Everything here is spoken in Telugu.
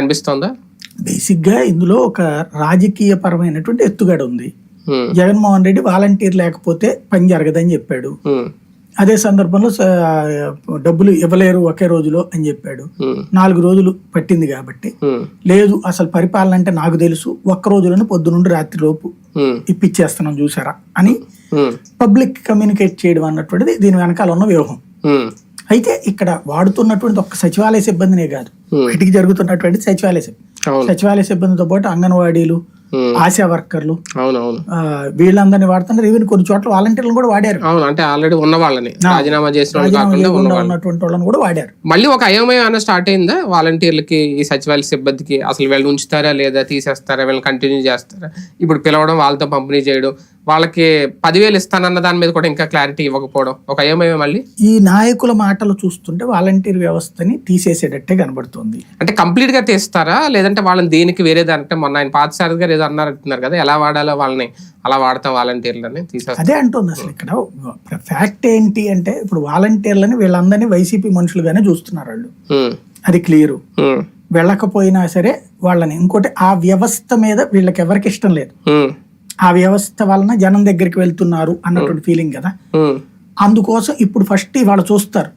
కనిపిస్తోందా? బేసిక్గా ఇందులో ఒక రాజకీయ పరమైనటువంటి ఎత్తుగడ ఉంది. జగన్మోహన్ రెడ్డి వాలంటీర్ లేకపోతే పని జరగదని చెప్పాడు. అదే సందర్భంలో డబ్బులు ఇవ్వలేరు ఒకే రోజులో అని చెప్పాడు. నాలుగు రోజులు పట్టింది కాబట్టి. లేదు అసలు పరిపాలన అంటే నాకు తెలుసు ఒక్క రోజులోనే పొద్దు నుండి రాత్రి లోపు ఇప్పించేస్తున్నాం చూసారా అని పబ్లిక్ కమ్యూనికేట్ చేయడం అన్నటువంటిది దీని వెనకాల ఉన్న వ్యూహం. అయితే ఇక్కడ వాడుతున్నటువంటి ఒక్క సచివాలయ సిబ్బందినే కాదు. బయటికి జరుగుతున్నటువంటి సచివాలయ. సచివాలయ సిబ్బందితో పాటు అంగన్వాడీలు ఆశా వర్కర్లు అవును అవును ఆ, వీళ్ళందరినీ వాడుతున్నారు ఈవెన్ కొన్ని చోట్ల వాలంటీర్లను కూడా వాడారు. అవును అంటే ఆల్రెడీ ఉన్న వాళ్ళని. రాజీనామా చేసిన వాళ్ళు వాళ్ళు ఉన్నటువంటి వాళ్ళని కూడా వాడారు. మళ్ళీ ఒక అయోమయం అన్న స్టార్ట్ అయిందా? వాలంటీర్లకి ఈ సచివాలయ సిబ్బందికి అసలు వీళ్ళని ఉంచుతారా లేదా తీసేస్తారా? వీళ్ళని కంటిన్యూ చేస్తారా? ఇప్పుడు పిలవడం వాళ్ళతో పంపిణీ చేయడం వాళ్ళకి పదివేలు ఇస్తానన్న దాని మీద కూడా ఇంకా క్లారిటీ ఇవ్వకపోవడం ఒక అయోమయం మళ్ళీ. ఈ నాయకుల మాటలు చూస్తుంటే వాలంటీర్ వ్యవస్థని తీసేసేటట్టే కనబడుతుంది. అంటే కంప్లీట్గా తీస్తారా? లేదంటే వాళ్ళని దేనికి వేరే దానికి మొన్న ఆయన పాతసారి గారు ఏదో అన్నారు అంటున్నారు కదా ఎలా వాడాలో వాళ్ళని అలా వాడతాం వాలంటీర్లని తీసేస్తారు అదే అంటుంది అసలు ఇక్కడ. ఫ్యాక్ట్ ఏంటి అంటే ఇప్పుడు వాలంటీర్లని వీళ్ళందరినీ వైసీపీ మనుషులుగానే చూస్తున్నారు వాళ్ళు. అది క్లియరు. వెళ్ళకపోయినా సరే వాళ్ళని ఇంకోటి ఆ వ్యవస్థ మీద వీళ్ళకి ఎవరికి ఇష్టం లేదు. ఆ వ్యవస్థ వలన జనం దగ్గరికి వెళ్తున్నారు అన్నటువంటి ఫీలింగ్ కదా. అందుకోసం ఇప్పుడు ఫస్ట్ ఇవాళ చూస్తారు.